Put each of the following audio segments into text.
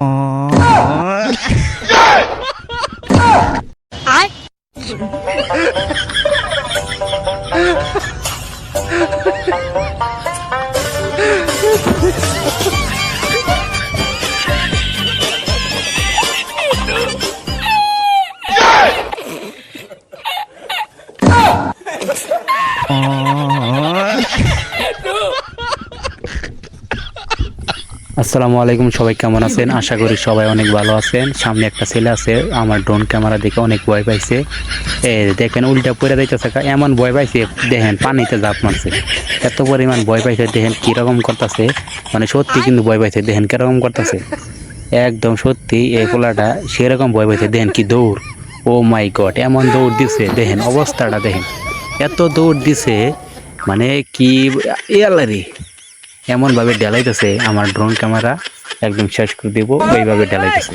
I আসসালামু আলাইকুম, সবাই কেমন আছেন? আশা করি সবাই অনেক ভালো আছেন। সামনে একটা ছেলে আছে, আমার ড্রোন ক্যামেরা দেখে অনেক ভয় পাইছে। এ দেখেন, উল্টা পড়ে যাইতেছে এমন ভয় পাইছে, দেখেন, পানিতে জাপ মারছে। এত পরিমাণ ভয় পাইছে, দেখেন কীরকম করতেছে। মানে সত্যি কিন্তু ভয় পাইছে, দেখেন কীরকম করতেছে। একদম সত্যি এই পোলাটা সেরকম ভয় পাইছে, দেখেন কি দৌড়। ও মাই গড, এমন দৌড় দিছে, দেখেন অবস্থাটা দেখেন। এত দৌড় দিছে মানে কি ইয়ালারি এমনভাবে ডেলাইতেছে আমার ড্রোন ক্যামেরা একদম শেষ করে দিব ওইভাবে ডেলাইতেছে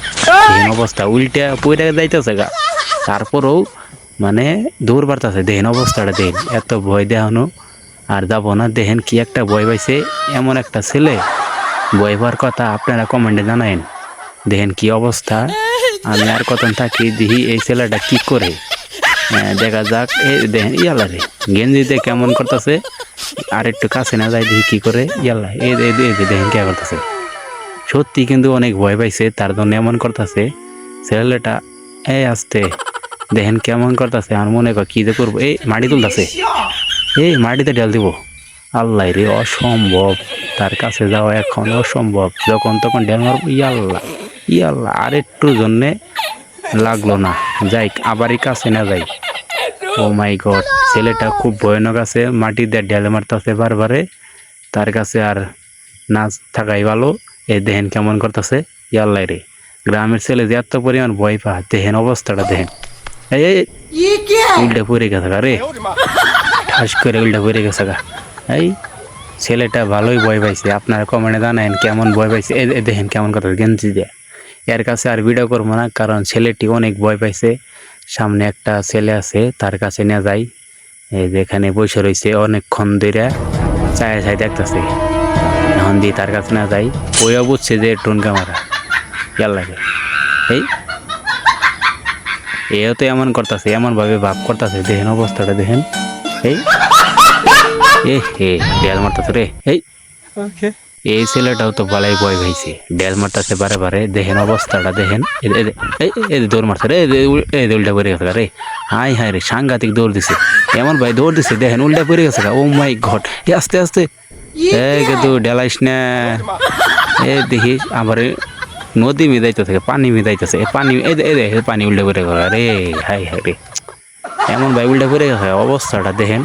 দেখেন অবস্থা উল্টা পইরা যাইতেছে গা। তারপরেও মানে দৌড় বাড়তেছে দেখেন অবস্থাটা দেখেন এত ভয় দেখানো। আর যাব না দেখেন কি একটা ভয় পাইছে এমন একটা ছেলে। ভয় পাওয়ার কথা আপনারা কমেন্টে জানায়েন। দেখেন কি অবস্থা? আমি আর কতন থাকি দেখি এই ছেলেটা কি করে? হ্যাঁ, দেখা যাক এই দেখেন ইয়ালারে গেঞ্জিতে কেমন করতেছে। আর একটু কাছে না যায় দেখি কি করে। ইয়াল্লা যে দেখেন কে করতেছে। সত্যি কিন্তু অনেক ভয় পাইছে, তার জন্য এমন করতেছে, ছেলেটা, এ, আসতে, দেখেন কেমন করতেছে, আর মনে কর কি যে করব। এই, মাটি তুলতেছে। এই, মাটিতে ঢেল দিব। আল্লাহ রে, অসম্ভব। তার কাছে যাওয়া এখন অসম্ভব। যখন তখন ঢেল মারবো, ইয়াল্লা ইয়াল্লা, আর একটু জন্যে লাগল না। যাই, আবারই কাছে না যাই। ও মাই গড ছেলেটা খুব ভয়ানক আছে মাটি দিয়ে ঢেলে মারতেছে বারবারে। তার কাছে আর নাচ থাকাই ভালো। এই দেখেন কেমন করতেছে। ইয়াল্লাই রে গ্রামের ছেলে যে এত পরিমাণ ভয় পা দেখেন অবস্থাটা দেখেন। এই উল্টে পড়ে গেছে গা রে। ঠাস করে উল্টে পড়ে গেছে গা। এই ছেলেটা ভালোই ভয় পাইছে। আপনারা কমেন্টে জানান কেমন ভয় পাইছে। এই এই দেখেন কেমন কথা গেঞ্জি দিয়ে। এর কাছে আর ভিডিও করব না কারণ ছেলেটি অনেক ভয় পাইছে। সামনে একটা ছেলে আছে তার কাছে নিয়ে যাই। এই যে এখানে বসে রয়েছে অনেকক্ষণ ধরে চায় চায় দেখতেছে। এখন দিয়ে তার কাছে না যাই ওইও বুঝছে যে টুন ক্যামেরা। ইয়ার লাগে। এই, এও তো এমন করতেছে এমন ভাবে করতেছে, দেখেন অবস্থাটা দেখেন। এই, এ হে দেয়াল মারতেছে রে। এই এই ছেলেটাও তো বালাই ভয় ভাইছে ডেল মারতেছে বারে বারে, দেখেন অবস্থাটা, দেখেন। এই দৌড় মারছে রে, এই উল্টা পড়ে গেছে রে। হাই হাই রে, সাংঘাতিক দৌড় দিছে। এমন ভাই দৌড় দিছে, দেখেন উল্টা পড়ে গেছে ও মাই ঘট এ আস্তে আস্তে। এই কিন্তু ডেলাইস না। এ দেখি আমার নদী মিদাইতে থাকে পানি মিদাইতেছে। এ পানি, এই যে পানি উল্টা পড়ে গেল রে। হাই হাই রে। এমন ভাই উল্টা পড়ে গেছে অবস্থাটা দেখেন।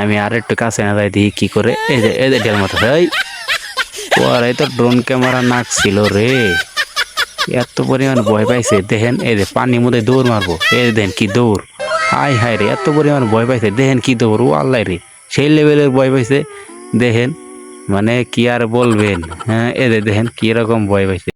আমি আর একটু কাছে না যাই, দেখি কি করে। এই যে এই যে ডেল এই। ওরাই তো ড্রোন ক্যামেরা নাক ছিল রে। এত পরিমাণ ভয় পাইছে, দেখেন, এই যে পানির মধ্যে দৌড় মারবো। যে দেখেন কি দৌড়। আয় হায় রে, এত পরিমাণ ভয় পাইছে, দেখেন কি দৌড় ও আল্লাহ রে। সেই লেভেলের ভয় পাইছে, দেখেন মানে কি আর বলবেন হ্যাঁ এদের দেখেন কীরকম ভয় পাইছে।